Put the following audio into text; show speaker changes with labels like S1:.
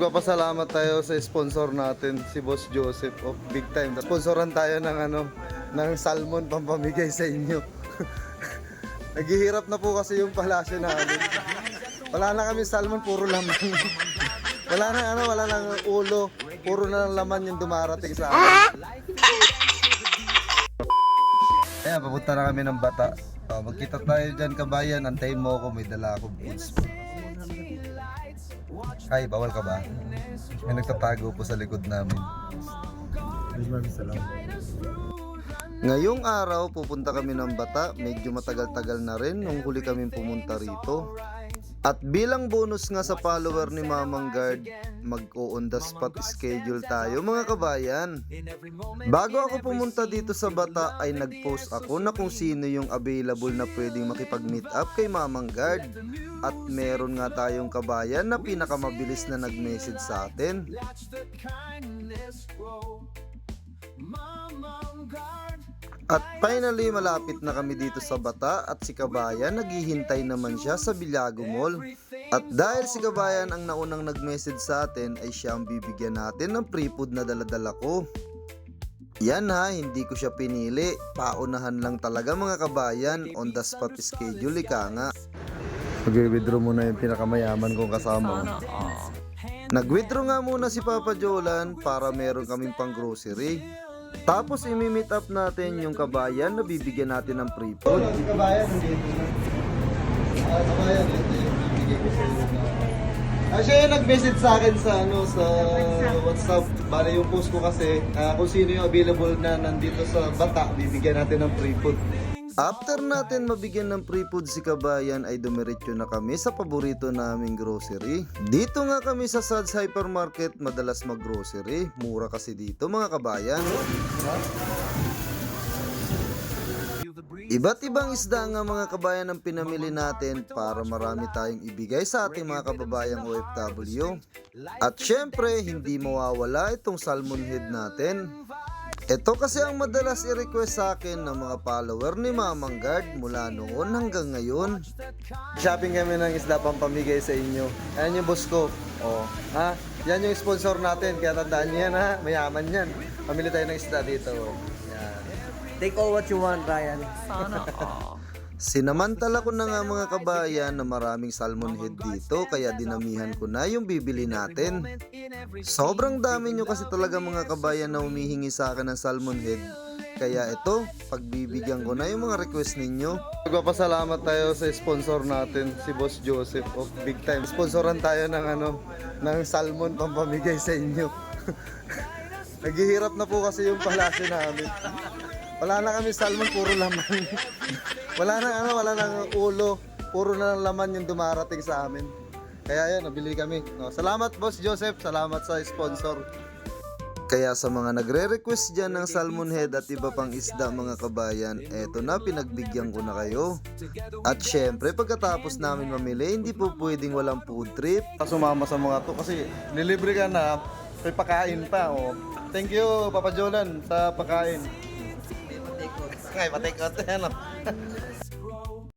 S1: Magpapasalamat tayo sa sponsor natin, si Boss Joseph of Big Time. Sponsoran tayo ng ano, ng salmon pampamigay sa inyo. Naghihirap na po kasi yung palasyo namin. Wala na kami salmon, puro laman. wala na ano, wala na ulo. Puro na lang laman yung dumarating sa amin. Kaya papunta na kami ng bata. Oh, magkita tayo dyan kabayan. Antayin mo ako, may dala akong boots. Ay, bawal ka ba? May nagtatago po sa likod namin. Ngayong araw, pupunta kami ng bata. Medyo matagal-tagal na rin nung huli kami pumunta rito. At bilang bonus nga sa follower ni Mamang Guard, mag-o-on the spot schedule tayo mga kabayan. Bago ako pumunta dito sa Bata ay nag-post ako na kung sino yung available na pwedeng makipag-meet up kay Mamang Guard. At meron nga tayong kabayan na pinakamabilis na nag-message sa atin. At finally, malapit na kami dito sa Bata at si Kabayan naghihintay naman siya sa Bilyago Mall. At dahil si Kabayan ang naunang nag-message sa atin ay siya ang bibigyan natin ng free food na daladala ko. Yan ha, hindi ko siya pinili. Paunahan lang talaga mga kabayan. On the spot schedule, ika nga. Mag-withdraw muna yung pinakamayaman kong kasama. Nag-withdraw nga muna si Papa Jolan para meron kaming pang grocery. Tapos imi-meet up natin yung kabayan na bibigyan natin ng free food. Yung kabayan, hindi Ah, kabayan, ito yung iyo. Ah, siya yung nag-message sa akin sa ano sa WhatsApp. Bale yung post ko kasi ah, kung sino yung available na nandito sa Bata, bibigyan natin ng free food. After natin mabigyan ng free food si Kabayan ay dumiretso na kami sa paborito naming grocery. Dito nga kami sa Sads Hypermarket madalas mag-grocery. Mura kasi dito mga kabayan. Iba't ibang isda nga mga kabayan ang pinamili natin para marami tayong ibigay sa ating mga kababayang OFW. At syempre, hindi mawawala itong salmon head natin. Ito kasi ang madalas i-request sa akin ng mga follower ni Mamang Guard mula noon hanggang ngayon. Shopping kami ng isda pampamigay sa inyo. Ayan yung boss ko. Oh, ha? Yan yung sponsor natin. Kaya tandaan niyo yan ha. Mayaman yan. Pamili tayo ng isda dito. Yan.
S2: Take all what you want, Ryan.
S1: Sinamantala ko na nga mga kabayan na maraming salmon head dito kaya dinamihan ko na yung bibili natin. Sobrang dami nyo kasi talaga mga kabayan na humihingi sa akin ng salmon head. Kaya ito, pagbibigyan ko na yung mga request ninyo. Magpapasalamat tayo sa sponsor natin, si Boss Joseph of Big Time. Sponsoran tayo ng ano, ng salmon pampamigay sa inyo. Naghihirap na po kasi yung palasyo namin. Wala na kami salmon, puro laman. wala na ano, wala na ulo. Puro na lang laman yung dumarating sa amin. Kaya yan, nabili kami. No, salamat Boss Joseph, salamat sa sponsor. Kaya sa mga nagre-request dyan ng salmon head at iba pang isda mga kabayan, eto na pinagbigyan ko na kayo. At syempre pagkatapos namin mamili, hindi po pwedeng walang food trip. Sumama sa mga to kasi nilibre ka na, may pakain pa. Oh. Thank you Papa Jolan sa pakain. Ngay, patikot. Ano?